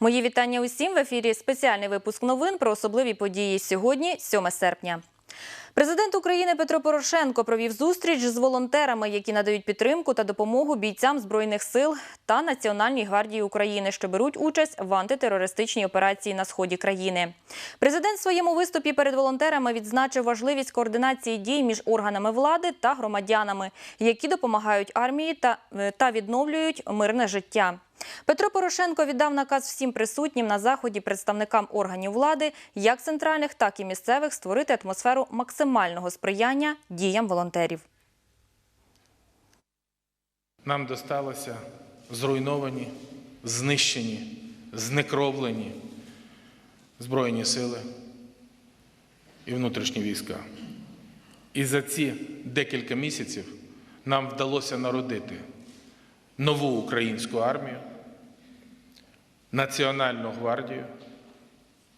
Мої вітання усім в ефірі. Спеціальний випуск новин про особливі події сьогодні, 7 серпня. Президент України Петро Порошенко провів зустріч з волонтерами, які надають підтримку та допомогу бійцям збройних сил та Національній гвардії України, що беруть участь в антитерористичній операції на сході країни. Президент в своєму виступі перед волонтерами відзначив важливість координації дій між органами влади та громадянами, які допомагають армії та, та відновлюють мирне життя. Петро Порошенко віддав наказ всім присутнім на заході представникам органів влади, як центральних, так і місцевих, створити атмосферу максимального сприяння діям волонтерів. Нам досталося зруйновані, знищені, знекровлені Збройні сили і внутрішні війська. І за ці декілька місяців нам вдалося народити нову українську армію, Національну гвардію,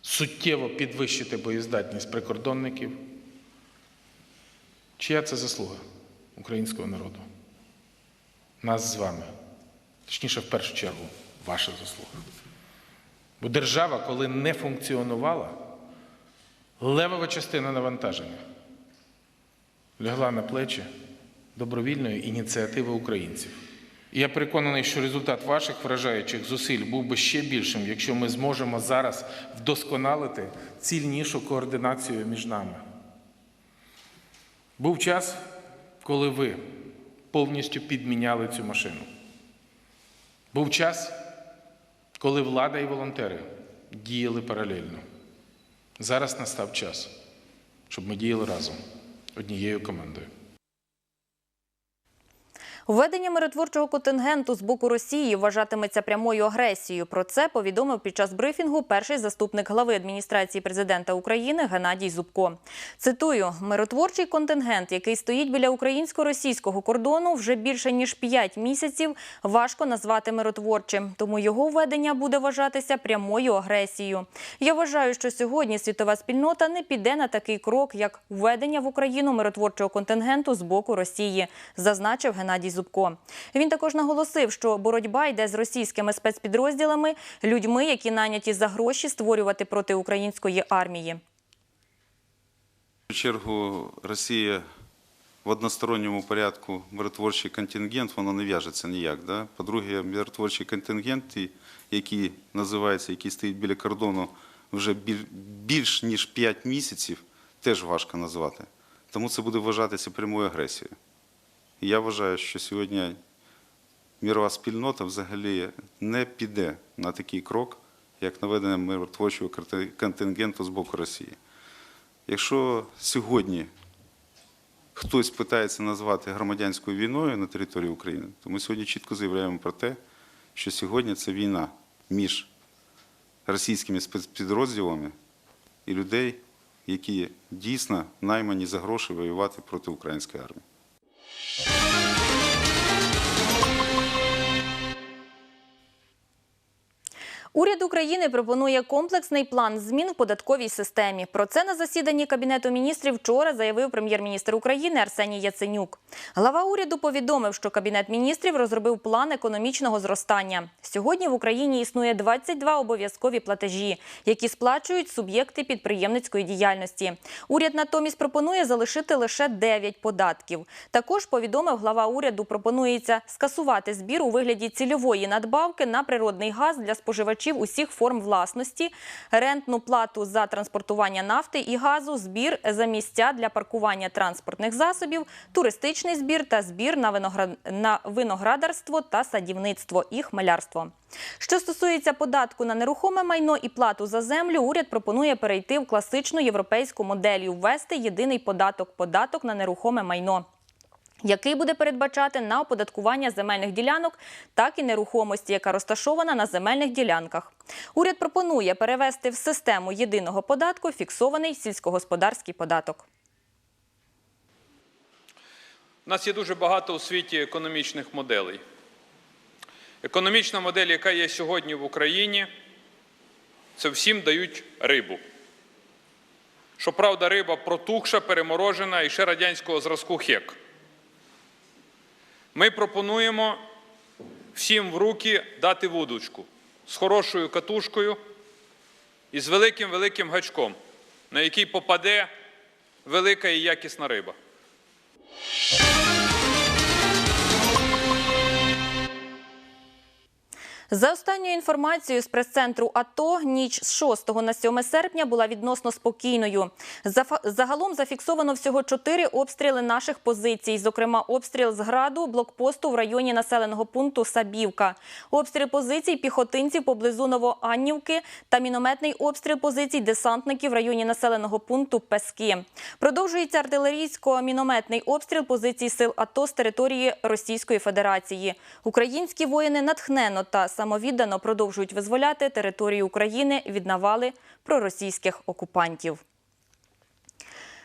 суттєво підвищити боєздатність прикордонників. Чия це заслуга українського народу? Нас з вами. Точніше, в першу чергу, ваша заслуга. Бо держава, коли не функціонувала, левова частина навантаження лягла на плечі добровільної ініціативи українців. Я переконаний, що результат ваших вражаючих зусиль був би ще більшим, якщо ми зможемо зараз вдосконалити цільнішу координацію між нами. Був час, коли ви повністю підміняли цю машину. Був час, коли влада і волонтери діяли паралельно. Зараз настав час, щоб ми діяли разом однією командою. Введення миротворчого контингенту з боку Росії вважатиметься прямою агресією. Про це повідомив під час брифінгу перший заступник глави адміністрації президента України Геннадій Зубко. Цитую: миротворчий контингент, який стоїть біля українсько-російського кордону, вже більше ніж 5 місяців, важко назвати миротворчим. Тому його введення буде вважатися прямою агресією. Я вважаю, що сьогодні світова спільнота не піде на такий крок, як введення в Україну миротворчого контингенту з боку Росії, зазначив Геннадій Зубко. Він також наголосив, що боротьба йде з російськими спецпідрозділами, людьми, які наняті за гроші створювати проти української армії. В чергу Росія в односторонньому порядку миротворчий контингент, воно не в'яжеться ніяк. Да? По-друге, миротворчий контингент, який називається, який стоїть біля кордону вже більш ніж 5 місяців, теж важко назвати. Тому це буде вважатися прямою агресією. Я вважаю, що сьогодні мірова спільнота взагалі не піде на такий крок, як наведення миротворчого контингенту з боку Росії. Якщо сьогодні хтось питається назвати громадянською війною на території України, то ми сьогодні чітко заявляємо про те, що сьогодні це війна між російськими спецпідрозділами і людей, які дійсно наймані за гроші воювати проти української армії. Уряд України пропонує комплексний план змін в податковій системі. Про це на засіданні Кабінету міністрів вчора заявив прем'єр-міністр України Арсеній Яценюк. Глава уряду повідомив, що Кабінет міністрів розробив план економічного зростання. Сьогодні в Україні існує 22 обов'язкові платежі, які сплачують суб'єкти підприємницької діяльності. Уряд натомість пропонує залишити лише 9 податків. Також повідомив глава уряду, пропонується скасувати збір у вигляді цільової надбавки на природний газ для споживачів усіх форм власності, рентну плату за транспортування нафти і газу, збір за місця для паркування транспортних засобів, туристичний збір та збір на, виноград... виноградарство та садівництво і хмелярство. Що стосується податку на нерухоме майно і плату за землю, уряд пропонує перейти в класичну європейську модель ввести єдиний податок податок на нерухоме майно який буде передбачати на оподаткування земельних ділянок, так і нерухомості, яка розташована на земельних ділянках. Уряд пропонує перевести в систему єдиного податку фіксований сільськогосподарський податок. У нас є дуже багато у світі економічних моделей. Економічна модель, яка є сьогодні в Україні, це всім дають рибу. Щоправда, риба протухша, переморожена і ще радянського зразку хек. Ми пропонуємо всім в руки дати вудочку. з хорошою катушкою і з великим великим гачком, на який попаде велика і якісна риба. За останньою інформацією з прес-центру АТО, ніч з 6 на 7 серпня була відносно спокійною. Загалом зафіксовано всього чотири обстріли наших позицій, зокрема обстріл з граду блокпосту в районі населеного пункту Сабівка, обстріл позицій піхотинців поблизу Новоаннівки та мінометний обстріл позицій десантників в районі населеного пункту Пески. Продовжується артилерійсько-мінометний обстріл позицій сил АТО з території Російської Федерації. Українські воїни натхненно та самовіддано продовжують визволяти територію України від навали проросійських окупантів.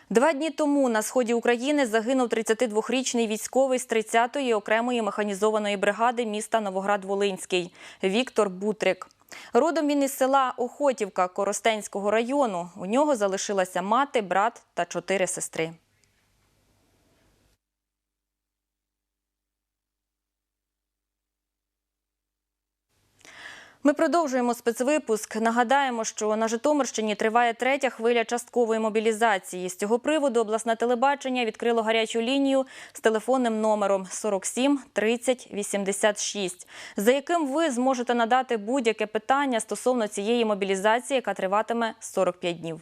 Два дні тому на сході України загинув 32-річний військовий з 30-ї окремої механізованої бригади міста Новоград-Волинський Віктор Бутрик. Родом він із села Охотівка Коростенського району. У нього залишилася мати, брат та чотири сестри. Ми продовжуємо спецвипуск. Нагадаємо, що на Житомирщині триває третя хвиля часткової мобілізації. З цього приводу обласне телебачення відкрило гарячу лінію з телефонним номером 47 30 86, за яким ви зможете надати будь-яке питання стосовно цієї мобілізації, яка триватиме 45 днів.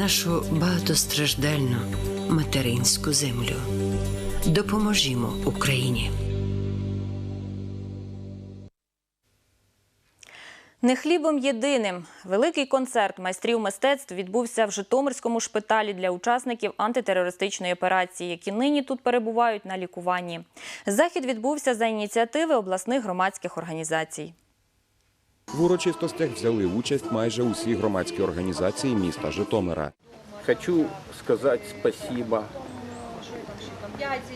нашу багатостраждальну материнську землю. Допоможімо Україні. Не хлібом єдиним. Великий концерт майстрів мистецтв відбувся в Житомирському шпиталі для учасників антитерористичної операції, які нині тут перебувають на лікуванні. Захід відбувся за ініціативи обласних громадських організацій. В урочистостях взяли участь майже усі громадські організації міста Житомира. Хочу сказать спасибо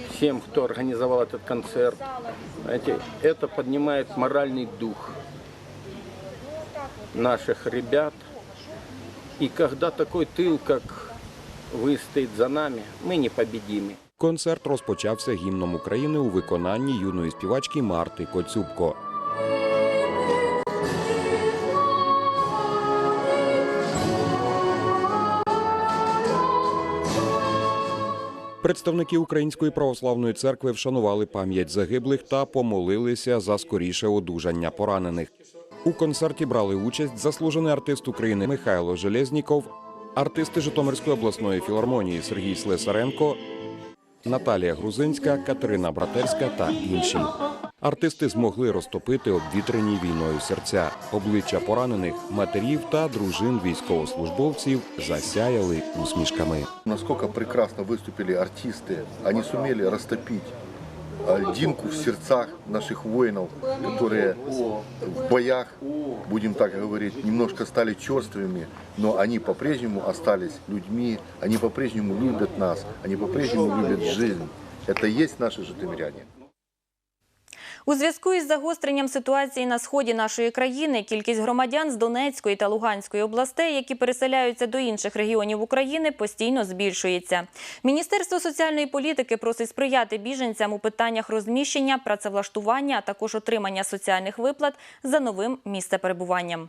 всем, кто организовал этот концерт. Знаете, это поднимает моральный дух наших ребят. И когда такой тыл, как вы, стоит за нами, мы непобедимы. Концерт розпочався гімном України у виконанні юної співачки Марти Коцюбко. Представники Української православної церкви вшанували пам'ять загиблих та помолилися за скоріше одужання поранених. У концерті брали участь заслужений артист України Михайло Железніков, артисти Житомирської обласної філармонії Сергій Слесаренко, Наталія Грузинська, Катерина Братерська та інші Артисти змогли розтопити обвітрені війною серця. Обличчя поранених, матерів та дружин військовослужбовців засяяли усмішками. Насколько прекрасно выступили артисты. Они сумели растопить а, льдинку в сердцах наших воинов, которые в боях, будем так говорить, немножко стали черствыми, но они по-прежнему остались людьми, они по-прежнему любят нас, они по-прежнему любят жизнь. Это и есть наши житомиряне. У зв'язку із загостренням ситуації на сході нашої країни кількість громадян з Донецької та Луганської областей, які переселяються до інших регіонів України, постійно збільшується. Міністерство соціальної політики просить сприяти біженцям у питаннях розміщення, працевлаштування, а також отримання соціальних виплат за новим місцеперебуванням.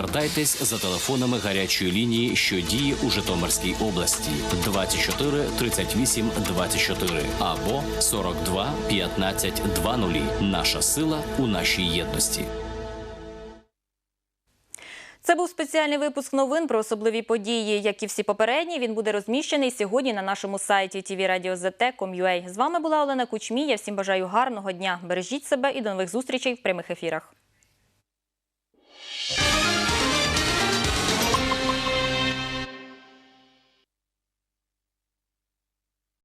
Звертайтесь за телефонами гарячої лінії, що діє у Житомирській області 24 38 24 або 42 15 20. Наша сила у нашій єдності. Це був спеціальний випуск новин про особливі події. Як і всі попередні, він буде розміщений сьогодні на нашому сайті tvradio.zt.com.ua. З вами була Олена Кучмія. Всім бажаю гарного дня. Бережіть себе і до нових зустрічей в прямих ефірах.